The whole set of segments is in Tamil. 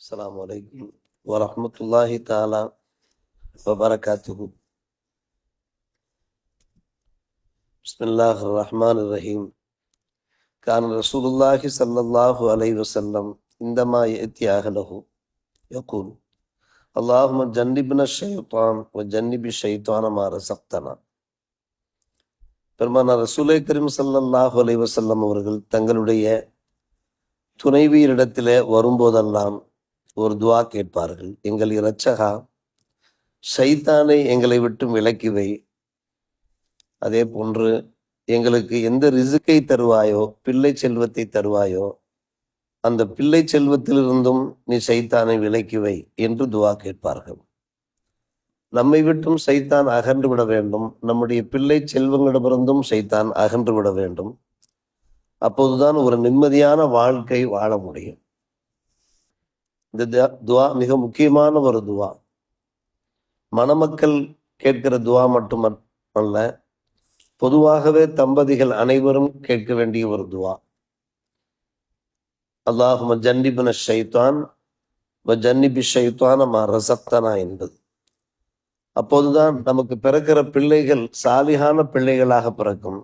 السلام عليكم ورحمة الله تعالى وبركاته بسم الله الرحمن الرحيم كان رسول الله صلى الله عليه وسلم عندما يأتي أهله يقول اللهم جنبنا الشيطان وجنب الشيطان ما رزقتنا பெருமானார் ரசூலை கரீம் ஸல்லல்லாஹு அலைஹி வஸல்லம் அவர்கள் தங்களுடைய துணைவியரிடத்திலே வரும்போதெல்லாம் ஒரு துவா கேட்பார்கள். எங்கள் இரட்சகா சைத்தானை எங்களை விட்டு விலக்கிவை அதே போன்று எங்களுக்கு எந்த ரிசுக்கை தருவாயோ பிள்ளை செல்வத்தை தருவாயோ அந்த பிள்ளை செல்வத்திலிருந்தும் நீ சைத்தானை விலக்கிவை என்று துவா கேட்பார்கள். நம்மை விட்டும் சைத்தான் அகன்று விட வேண்டும். நம்முடைய பிள்ளை செல்வங்களிடமிருந்தும் சைத்தான் அகன்று விட வேண்டும். அப்போதுதான் ஒரு நிம்மதியான வாழ்க்கை வாழ முடியும். இந்த துவா மிக முக்கியமான ஒரு துவா. மணமக்கள் கேட்கிற துவா மட்டுமல்ல பொதுவாகவே தம்பதிகள் அனைவரும் கேட்க வேண்டிய ஒரு துவா. அல்லாஹும ஜன்னிபின ஷைத்தான் ஜன்னிபி ஷைத்தான ரசத்தனா என்பது. அப்போதுதான் நமக்கு பிறக்கிற பிள்ளைகள் சாலிகான பிள்ளைகளாக பிறக்கும்.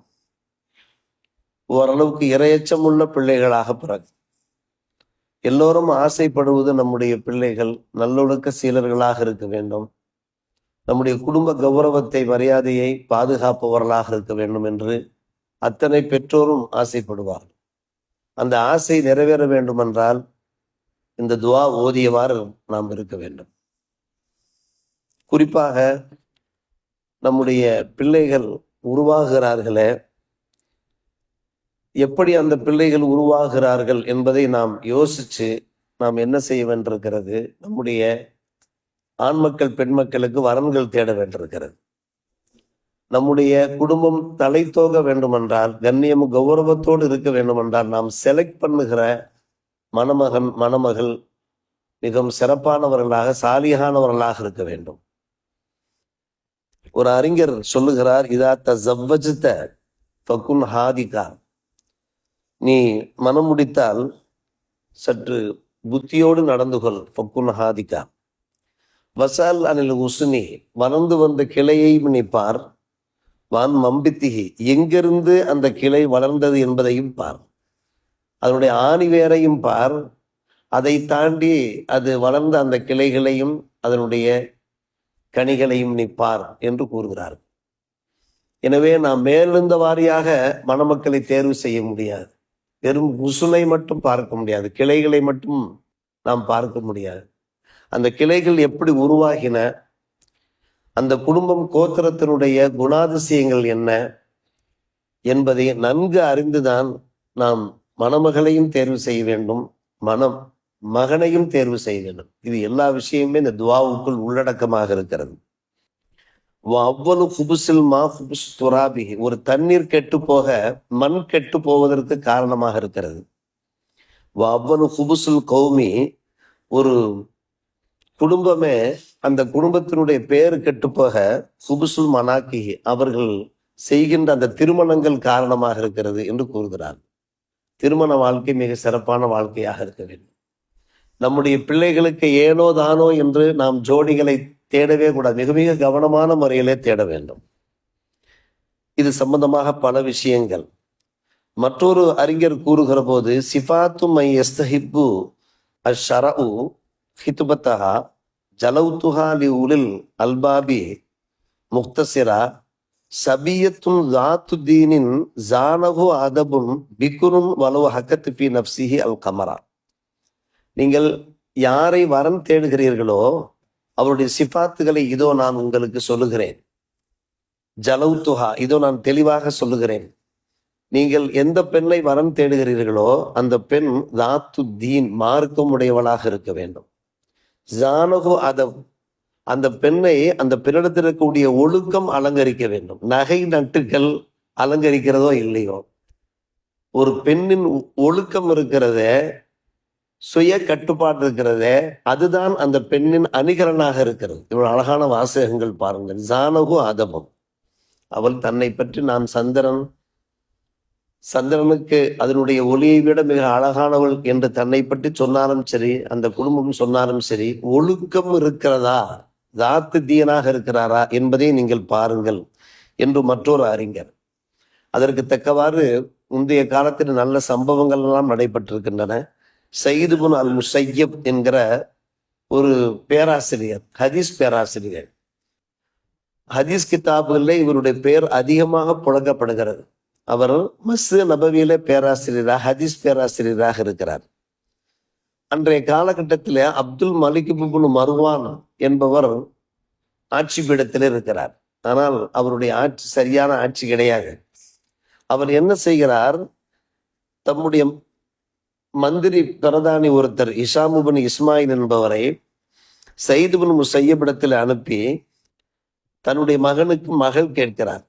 ஓரளவுக்கு இரையச்சம் உள்ள பிள்ளைகளாக பிறக்கும். எல்லோரும் ஆசைப்படுவது நம்முடைய பிள்ளைகள் நல்லொழுக்க சீலர்களாக இருக்க வேண்டும். நம்முடைய குடும்ப கௌரவத்தை மரியாதையை பாதுகாப்பவர்களாக இருக்க வேண்டும் என்று அத்தனை பெற்றோரும் ஆசைப்படுவார்கள். அந்த ஆசை நிறைவேற வேண்டுமென்றால் இந்த துவா ஓதியவாறு நாம் இருக்க வேண்டும். குறிப்பாக நம்முடைய பிள்ளைகள் உருவாகிறார்களே எப்படி அந்த பிள்ளைகள் உருவாகிறார்கள் என்பதை நாம் யோசிச்சு நாம் என்ன செய்ய வேண்டியிருக்கிறது? நம்முடைய ஆண் மக்கள் பெண் மக்களுக்கு வரன்கள் தேட வேண்டியிருக்கிறது. நம்முடைய குடும்பம் தலை தோக வேண்டுமென்றால் கண்ணியம் கௌரவத்தோடு இருக்க வேண்டுமென்றால் நாம் செலக்ட் பண்ணுகிற மணமகன் மணமகள் மிகவும் சிறப்பானவர்களாக சாலியானவர்களாக இருக்க வேண்டும். ஒரு அறிஞர் சொல்லுகிறார் இதா தவஜத்த பகுன் ஹாதிகா. நீ மனம் முடித்தால் சற்று புத்தியோடு நடந்து கொள். வசால் அனில் உசுனி வளர்ந்து வந்த கிளையை நீ பார் வான் மம்பித்திகி எங்கிருந்து அந்த கிளை வளர்ந்தது என்பதையும் பார். அதனுடைய ஆணி வேரையும் பார். அதை தாண்டி அது வளர்ந்த அந்த கிளைகளையும் அதனுடைய கனிகளையும் நீ பார் என்று கூறுகிறார் எனவே நாம் மேலிருந்த வாரியாக மணமக்களை தேர்வு செய்ய முடியாது. வெறும் உசுனை மட்டும் பார்க்க முடியாது கிளைகளை மட்டும் நாம் பார்க்க முடியாது. அந்த கிளைகள் எப்படி உருவாகின? அந்த குடும்பம் கோத்திரத்தினுடைய குணாதிசயங்கள் என்ன என்பதை நன்கு அறிந்துதான் நாம் மணமகளையும் தேர்வு செய்ய வேண்டும் மனம் மகனையும் தேர்வு செய்ய வேண்டும். இது எல்லா விஷயமுமே இந்த துவாவுக்குள் உள்ளடக்கமாக இருக்கிறது. அவ்வளவு குபுசில் மா குபுஸ் துராபி ஒரு தண்ணீர் கெட்டு போக மண் கெட்டு போவதற்கு காரணமாக இருக்கிறது. அவ்வளவு குபுசுல் கௌமி ஒரு குடும்பமே அந்த குடும்பத்தினுடைய பெயர் கெட்டு போக சுபுசுல் மனாக்கி அவர்கள் செய்கின்ற அந்த திருமணங்கள் காரணமாக இருக்கிறது என்று கூறுகிறார் திருமண வாழ்க்கை மிக சிறப்பான வாழ்க்கையாக இருக்க வேண்டும். நம்முடைய பிள்ளைகளுக்கு ஏனோ தானோ என்று நாம் ஜோடிகளை தேடவே கூடாது. மிக மிக கவனமான முறையிலே தேட வேண்டும். இது சம்பந்தமாக பல விஷயங்கள். மற்றொரு அறிஞர் கூறுகிற போது சிஃபாத்து மை எஸ்தஹிப்பு அஷரஉ ஹித்துபத்தஹா ஜலவுத்துஹா லி உலில் அல்பாபி முக்தசிரா சபியத்தும் ஜாத்து தீனின் ஜானகு அதபுன் பிக்குரும் வலவு ஹக்கத்து பி நப்சிஹி அல் கமரா. நீங்கள் யாரை வரம் தேடுகிறீர்களோ அவருடைய சிபாத்துகளை இதோ நான் உங்களுக்கு சொல்லுகிறேன். ஜலவுத்துஹா இதோ நான் தெளிவாக சொல்லுகிறேன். நீங்கள் எந்த பெண்ணை வரம் தேடுகிறீர்களோ அந்த பெண் தாத்து தீன் மார்க்கம் உடையவளாக இருக்க வேண்டும். ஜானகு அதவ் அந்த பெண்ணை அந்த பெண்ணிடத்தில் இருக்கக்கூடிய ஒழுக்கம் அலங்கரிக்க வேண்டும். நகை நட்டுகள் அலங்கரிக்கிறதோ இல்லையோ? ஒரு பெண்ணின் ஒ- ஒழுக்கம் இருக்கிறத சுய கட்டுப்பாடு இருக்கிறதே அதுதான் அந்த பெண்ணின் அணிகரனாக இருக்கிறது. இவ்வளவு அழகான வாசகங்கள் பாருங்கள். ஜானகு அதபம் அவள் தன்னை பற்றி நான் சந்திரன் சந்திரனுக்கு அதனுடைய ஒளியை விட மிக அழகானவள் என்று தன்னை பற்றி சொன்னாலும் சரி அந்த குடும்பம் சொன்னாலும் சரி ஒழுக்கம் இருக்கிறதா? தாத்து தீயனாக இருக்கிறாரா என்பதை நீங்கள் பாருங்கள் என்று மற்றொரு அறிஞர். அதற்கு தக்கவாறு முந்தைய காலத்தில் நல்ல சம்பவங்கள் எல்லாம் நடைபெற்றிருக்கின்றன. சயீது அல் முசையப் என்கிற ஒரு பேராசிரியர் ஹதீஸ் பேராசிரியர். ஹதீஸ் கிதாபுகளில் இவருடைய பெயர் அதிகமாக புழங்கப்படுகிறது. அவர் மஸ்து நபவியில பேராசிரியராக ஹதீஸ் பேராசிரியராக இருக்கிறார். அன்றைய காலகட்டத்தில் அப்துல் மலிக் மருவான் மர்வான் என்பவர் ஆட்சி பீடத்தில் இருக்கிறார். ஆனால் அவருடைய ஆட்சி சரியான ஆட்சி கிடையாது. அவர் என்ன செய்கிறார்? தம்முடைய மந்திரி பிரதானி ஒருத்தர் இஷாமுபின் இஸ்மாயில் என்பவரை சயிதுபின் முசையபிடத்தில் அனுப்பி தன்னுடைய மகனுக்கு மகள் கேட்கிறார்.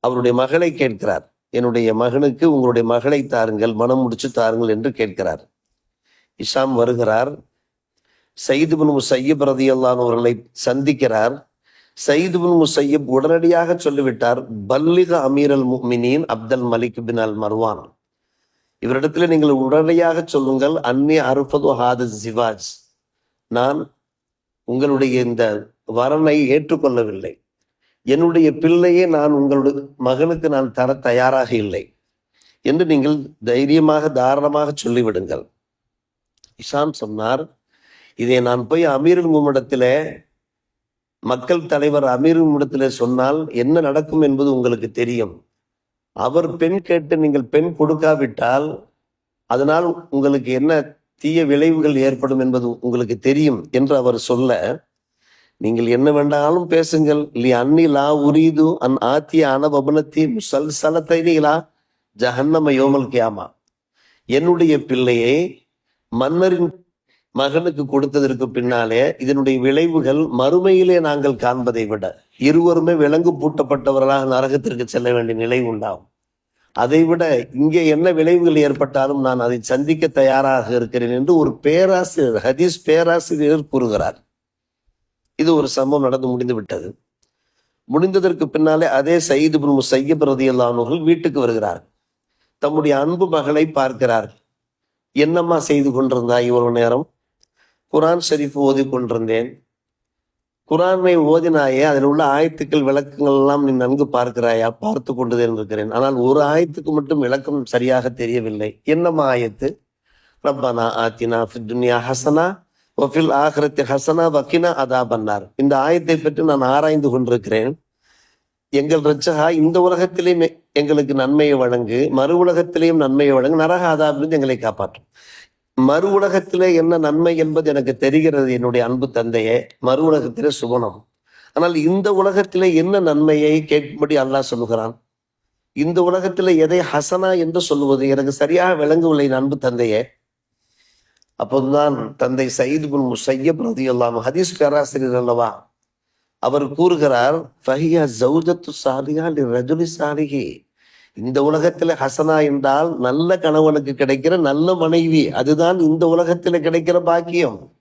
அவருடைய மகளை கேட்கிறார். என்னுடைய மகனுக்கு உங்களுடைய மகளை தாருங்கள் மனம் முடிச்சு தாருங்கள் என்று கேட்கிறார். இஷாம் வருகிறார். சயிதுபின் முசையப் ரதியல்லான் அவர்களை சந்திக்கிறார். சயிதுபின் முசையப் உடனடியாக சொல்லிவிட்டார் பல்லிக அமீரல் முமினின் அப்தல் மலிக் பின் அல் மர்வான். இவரிடத்துல நீங்கள் உடனடியாக சொல்லுங்கள். அன்னி அருஃபது ஹாத சிவாஜ் நான் உங்களுடைய இந்த வரனை ஏற்றுக்கொள்ளவில்லை. என்னுடைய பிள்ளையே நான் உங்களுடைய மகனுக்கு நான் தர தயாராக இல்லை என்று நீங்கள் தைரியமாக தாராளமாக சொல்லிவிடுங்கள். இஷாம் சொன்னார் இதை நான் போய் அமீருல் மும்மிடத்திலே மக்கள் தலைவர் அமீருல் மும்மிடத்திலே சொன்னால் என்ன நடக்கும் என்பது உங்களுக்கு தெரியும். அவர் பெண் கேட்டு நீங்கள் பெண் கொடுக்காவிட்டால் அதனால் உங்களுக்கு என்ன தீய விளைவுகள் ஏற்படும் என்பது உங்களுக்கு தெரியும் என்று அவர் சொல்ல நீங்கள் என்ன வேண்டாலும் பேசுங்கள். இல்லையா அன்னி லா உரீது அன் ஆத்திய அனபபனத்தி முசல் சலத்தைலா ஜஹன்னம யோமல் கியாமா. என்னுடைய பிள்ளையை மன்னரின் மகனுக்கு கொடுத்ததற்கு பின்னாலே இதனுடைய விளைவுகள் மறுமையிலே நாங்கள் காண்பதை விட இருவருமே விலங்கு பூட்டப்பட்டவர்களாக நரகத்திற்கு செல்ல வேண்டிய நிலை உண்டாகும். அதை விட இங்கே என்ன விளைவுகள் ஏற்பட்டாலும் நான் அதை சந்திக்க தயாராக இருக்கிறேன் என்று ஒரு பேராசிரியர் ஹதீஸ் பேராசிரியர் கூறுகிறார். இது ஒரு சம்பவம் நடந்து முடிந்து விட்டது. முடிந்ததற்கு பின்னாலே அதே சயீது பின் முசையப் ரதியல்லானவர்கள் வீட்டுக்கு வருகிறார் தம்முடைய அன்பு மகளை பார்க்கிறார் என்னம்மா செய்து கொண்டிருந்தா இவ்வளவு நேரம்? குரான் ஷரீஃப் ஓதி கொண்டிருந்தேன். குரானை ஓதினாயே அதில் உள்ள ஆயத்துக்கள் விளக்கங்கள் எல்லாம் நீ நன்கு பார்க்கிறாயா? பார்த்து கொண்டுதான் இருக்கிறேன். ஆனால் ஒரு ஆயத்துக்கு மட்டும் விளக்கம் சரியாக தெரியவில்லை. என்னம்மா ஆயத்து? ரப்பனா ஆத்தினா துன்யா ஹசனா ஒஃபில் ஆஹரத்தி ஹசனா வக்கினா அதா பண்ணார் இந்த ஆயத்தை பற்றி நான் ஆராய்ந்து கொண்டிருக்கிறேன். எங்கள் ரச்சகா இந்த உலகத்திலேயும் எங்களுக்கு நன்மையை வழங்கு மறு உலகத்திலேயும் நன்மையை வழங்கு நரக அதாபிலிருந்து எங்களை காப்பாற்றும். மறு உலகத்திலே என்ன நன்மை என்பது எனக்கு தெரிகிறது என்னுடைய அன்பு தந்தையே. மறு உலகத்திலே சுகுணம் ஆனால் இந்த உலகத்திலே என்ன நன்மையை கேட்கும்படி அல்லாஹ் சொல்லுகிறான்? இந்த உலகத்தில் எதை ஹசனா என்று சொல்லுவது? எனக்கு சரியாக விளங்கவில்லை என் அன்பு தந்தையே. அப்போதுதான் தந்தை சயீது பின் முசையப் ரதியல்லாம் ஹதீஸ் பேராசிரியர் அல்லவா அவர் கூறுகிறார் ஃபஹியா ஜௌஜத்து சாலிஹா ரஜுலி சாலிஹி. இந்த உலகத்துல ஹசனா என்றால் நல்ல கணவனுக்கு கிடைக்கிற நல்ல மனைவி. அதுதான் இந்த உலகத்துல கிடைக்கிற பாக்கியம்.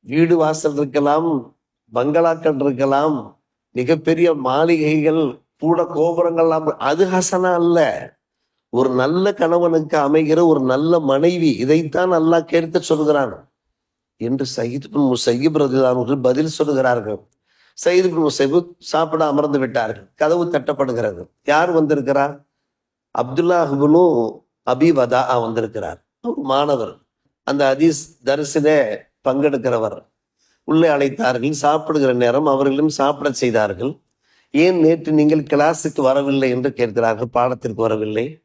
வீடு வாசல் இருக்கலாம் பங்களாக்கள் இருக்கலாம் மிகப்பெரிய மாளிகைகள் கூட கோபுரங்கள்லாம் அது ஹசனா அல்ல. ஒரு நல்ல கணவனுக்கு அமைகிற ஒரு நல்ல மனைவி. இதைத்தான் அல்லாஹ் கேட்க சொல்கிறான். என்று சகித் பின் முசையப் பதில் சொல்லுகிறார்கள் சயீத் பின் முசைபு சாப்பிட அமர்ந்து விட்டார்கள். கதவு தட்டப்படுகிறது. யார் வந்திருக்கிறார்? அப்துல்லாஹுபுனு அபிவதா வந்திருக்கிறார். ஒரு மாணவர். அந்த அதீஸ் தரிசிலே பங்கெடுக்கிறவர். உள்ளே அழைத்தார்கள். சாப்பிடுகிற நேரம் அவர்களும் சாப்பிட செய்தார்கள். ஏன் நேற்று நீங்கள் கிளாஸுக்கு வரவில்லை என்று கேட்கிறார்கள். பாடத்திற்கு வரவில்லை.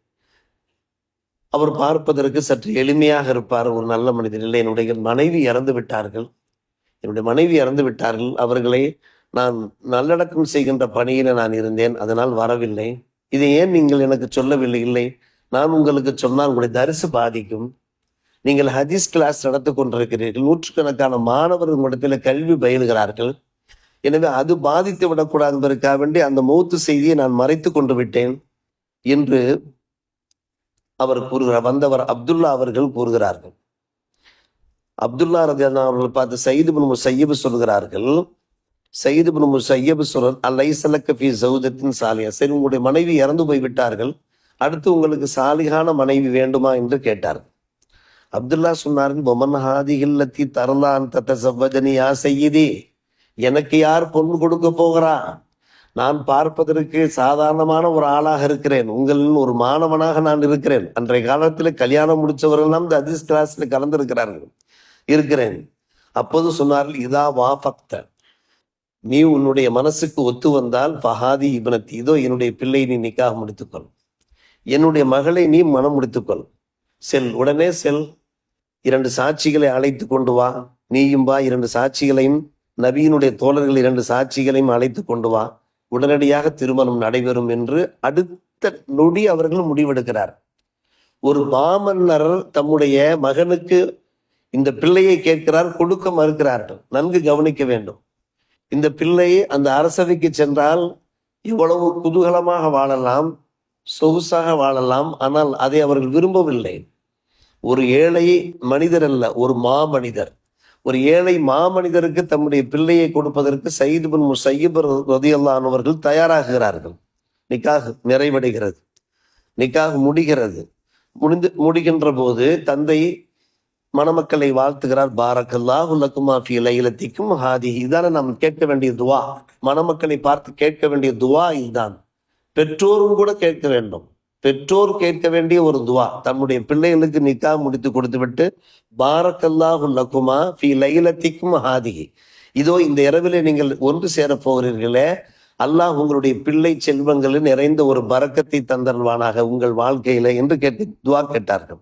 அவர் பார்ப்பதற்கு சற்று எளிமையாக இருப்பார். ஒரு நல்ல மனிதன் இல்லை. என்னுடைய மனைவி இறந்து விட்டார்கள். என்னுடைய மனைவி இறந்து விட்டார்கள். அவர்களை நான் நல்லடக்கம் செய்கின்ற பணியில நான் இருந்தேன். அதனால் வரவில்லை. இதை ஏன் நீங்கள் எனக்கு சொல்லவில்லை? இல்லை. நான் உங்களுக்கு சொன்னால் உங்களுடைய தரிசு பாதிக்கும். நீங்கள் ஹதீஸ் கிளாஸ் நடத்தி கொண்டிருக்கிறீர்கள். நூற்றுக்கணக்கான மாணவர்கள் உங்களிடத்தில் கல்வி பயிலுகிறார்கள். எனவே அது பாதித்து விடக்கூடாது என்பதற்காக வேண்டி அந்த மூத்து செய்தியை நான் மறைத்து கொண்டு விட்டேன் என்று அவர் கூறுகிறார் வந்தவர் அப்துல்லா அவர்கள் கூறுகிறார்கள். அப்துல்லா ரதியான அவர்கள் பார்த்து சயீது பின் முசையப் சொல்கிறார்கள் சயீது பின் முசையப் சொல்ற அல்லைசலக்க ஃபி சௌதத்தின் சாலியா சரி உங்களுடைய மனைவி இறந்து போய் விட்டார்கள் அடுத்து உங்களுக்கு சாலிகான மனைவி வேண்டுமா என்று கேட்டார் அப்துல்லா சொன்னார்கள் பொமன் ஹாதிகில்லத்தி தரலான் தத்த சவ்வஜனியா செய்யுதி எனக்கு யார் பொண்ணு கொடுக்க போகிறா? நான் பார்ப்பதற்கு சாதாரணமான ஒரு ஆளாக இருக்கிறேன். உங்களில் ஒரு மாணவனாக நான் இருக்கிறேன். அன்றைய காலத்தில் கல்யாணம் முடிச்சவரெல்லாம் இந்த அதிஸ் கிளாஸில் கலந்திருக்கிறார்கள் இருக்கிறேன். அப்போது சொன்னார்கள் இதா வா பக்த நீ உன்னுடைய மனசுக்கு ஒத்து வந்தால் பஹாதி இபனத்தி இதோ என்னுடைய பிள்ளை நீ நிக்காக முடித்துக்கொள். என்னுடைய மகளை நீ மனம் முடித்துக்கொள். செல் உடனே செல். இரண்டு சாட்சிகளை அழைத்து கொண்டு வா. நீயும் வா இரண்டு சாட்சிகளையும். நபியினுடைய தோழர்கள் இரண்டு சாட்சிகளையும் அழைத்து கொண்டு வா. உடனடியாக திருமணம் நடைபெறும் என்று அடுத்த நொடி அவர்கள் முடிவெடுக்கிறார். ஒரு மாமன்னர் தம்முடைய மகனுக்கு இந்த பிள்ளையை கேட்கிறார் கொடுக்க மறுக்கிறார்கள். நன்கு கவனிக்க வேண்டும். இந்த பிள்ளை அந்த அரசவைக்கு சென்றால் இவ்வளவு குதூகலமாக வாழலாம் சொகுசாக வாழலாம் ஆனால் அதை அவர்கள் விரும்பவில்லை. ஒரு ஏழை மனிதர் அல்ல ஒரு மாமனிதர். ஒரு ஏழை மாமனிதருக்கு தம்முடைய பிள்ளையை கொடுப்பதற்கு சயீது பின் முசையீப் ரதியல்லானவர்கள் தயாராகிறார்கள். நிக்காக நிறைவடைகிறது. நிக்காக முடிகிறது. முடிந்து முடிகின்ற போது தந்தை மணமக்களை வாழ்த்துகிறார். பாரக்கல்லா லக்குமா ஃபி லைலத்திக்கும் ஹாதி இதான நாம் கேட்க வேண்டிய துவா மணமக்களை பார்த்து கேட்க வேண்டிய துவா இதுதான். பெற்றோரும் கூட கேட்க வேண்டும். பெற்றோர் கேட்க வேண்டிய ஒரு துவா. தன்னுடைய பிள்ளைகளுக்கு நிக்கா முடித்து கொடுத்து விட்டு பாரக்கல்லாஹு லக்குமா ஃபி லைலத்திக்கும் ஹாதிகி இதோ இந்த இரவிலே நீங்கள் ஒன்று சேரப் போகிறீர்களே அல்லாஹ் உங்களுடைய பிள்ளை செல்வங்களில் நிறைந்த ஒரு பரக்கத்தை தந்தருவானாக உங்கள் வாழ்க்கையில என்று கேட்டு துவா கேட்டார்கள்.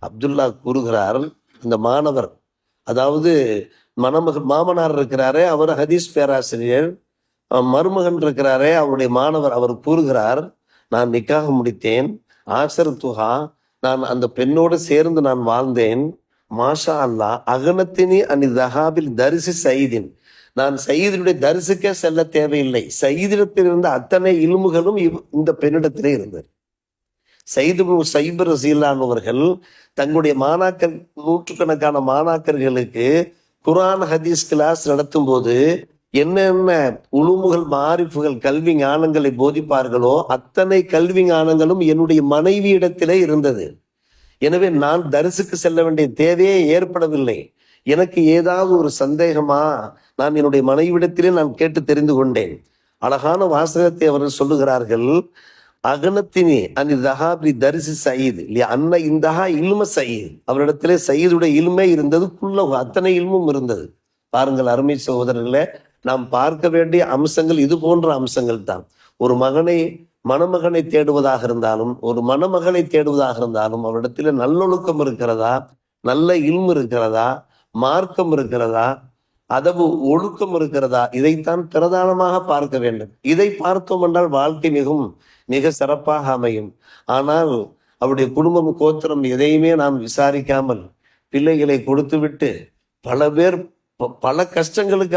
அப்துல்லா கூறுகிறார் இந்த மாணவர் அதாவது மணமக மாமனார் இருக்கிறாரே அவர் ஹதீஸ் பேராசிரியர் மருமகன் இருக்கிறாரே அவருடைய மாணவர் அவர் கூறுகிறார் நான் நிக்காக முடித்தேன் ஆசர் துஹா நான் அந்த பெண்ணோடு சேர்ந்து நான் வாழ்ந்தேன் மாஷா அல்லா அகனத்தினி அனி தஹாபில் தரிசி சயீதின். நான் சயீதினுடைய தரிசுக்கே செல்ல தேவையில்லை. சயீதிடத்தில் இருந்த அத்தனை இலும்புகளும் இவ்- இந்த பெண்ணிடத்திலே இருந்தது. சைது சைபர் ரசீலானவர்கள் தங்களுடைய மாணாக்கர் நூற்றுக்கணக்கான மாணாக்கர்களுக்கு குரான் ஹதீஸ் கிளாஸ் நடத்தும் போது என்னென்ன உழுமுகள் மாரிஃபுகள் கல்வி ஞானங்களை போதிப்பார்களோ அத்தனை கல்வி ஞானங்களும் என்னுடைய மனைவியிடத்திலே இருந்தது. எனவே நான் தரிசுக்கு செல்ல வேண்டிய தேவையே ஏற்படவில்லை. எனக்கு ஏதாவது ஒரு சந்தேகமா நான் என்னுடைய மனைவிடத்திலே நான் கேட்டு தெரிந்து கொண்டேன். அழகான வாசகத்தை அவர்கள் சொல்லுகிறார்கள். அகனத்தினி அனி தஹாபி தரிசி சயீது இல்லையா அன்ன இந்தஹா இல்ம சயீது. அவரிடத்திலே சயீதுடைய இல்மை இருந்தது குள்ள அத்தனை இல்மும் இருந்தது. பாருங்கள் அருமை சகோதரர்களே நாம் பார்க்க வேண்டிய அம்சங்கள் இது போன்ற அம்சங்கள் தான். ஒரு மகனை மணமகனை தேடுவதாக இருந்தாலும் ஒரு மணமகளை தேடுவதாக இருந்தாலும் அவரிடத்துல நல்லொழுக்கம் இருக்கிறதா? நல்ல இல்மு இருக்கிறதா? மார்க்கம் இருக்கிறதா? அதவு ஒழுக்கம் இருக்கிறதா? இதைத்தான் பிரதானமாக பார்க்க வேண்டும். இதை பார்த்தோம் என்றால் வாழ்க்கை மிகவும் மிக சிறப்பாக அமையும். ஆனால் அவருடைய குடும்பம் கோத்திரம் எதையுமே நாம் விசாரிக்காமல் பிள்ளைகளை கொடுத்துவிட்டு பல பேர் ப- பல கஷ்டங்களுக்கு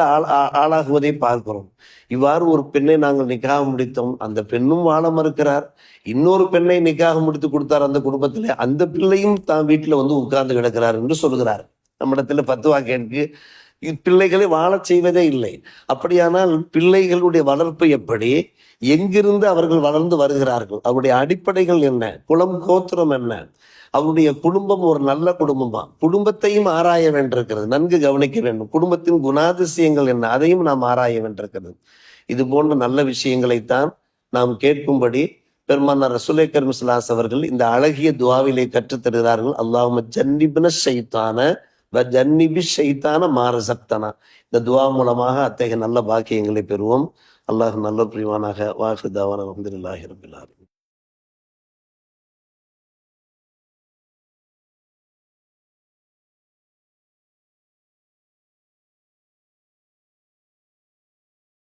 ஆளாகுவதை பார்க்கிறோம். இவ்வாறு ஒரு பெண்ணை நாங்கள் நிக்காக முடித்தோம். அந்த பெண்ணும் வாழ மறுக்கிறார். இன்னொரு பெண்ணை நிக்காக முடித்து கொடுத்தார் அந்த குடும்பத்திலே. அந்த பிள்ளையும் தான் வீட்டில் வந்து உட்கார்ந்து கிடக்கிறார் என்று சொல்கிறார். நம்மிடத்துல பத்துவா கேட்கு பிள்ளைகளை வாழச் செய்வதே இல்லை. அப்படியானால் பிள்ளைகளுடைய வளர்ப்பு எப்படி? எங்கிருந்து அவர்கள் வளர்ந்து வருகிறார்கள்? அவருடைய அடிப்படைகள் என்ன? குலம் கோத்திரம் என்ன? அவருடைய குடும்பம் ஒரு நல்ல குடும்பமா? குடும்பத்தையும் ஆராய வேண்டியிருக்கிறது. நன்கு கவனிக்க வேண்டும். குடும்பத்தின் குணாதிசயங்கள் என்ன? அதையும் நாம் ஆராய வேண்டியிருக்கிறது. இது போன்ற நல்ல விஷயங்களைத்தான் நாம் கேட்கும்படி பெருமானார் ரசூலை கர்மிஸ்லாஸ் அவர்கள் இந்த அழகிய துவாவிலே கற்றுத் தருகிறார்கள் ஜன்னிபின ஷைத்தான ஜன்னிபி ஷைத்தான மாரசக்தனா இந்த துவா மூலமாக அத்தகைய நல்ல பாக்கியங்களை பெறுவோம். அல்லாஹ் நல்ல பிரிவானாக. வாக்கு தாவான அலமதுல்லாஹி ரபில்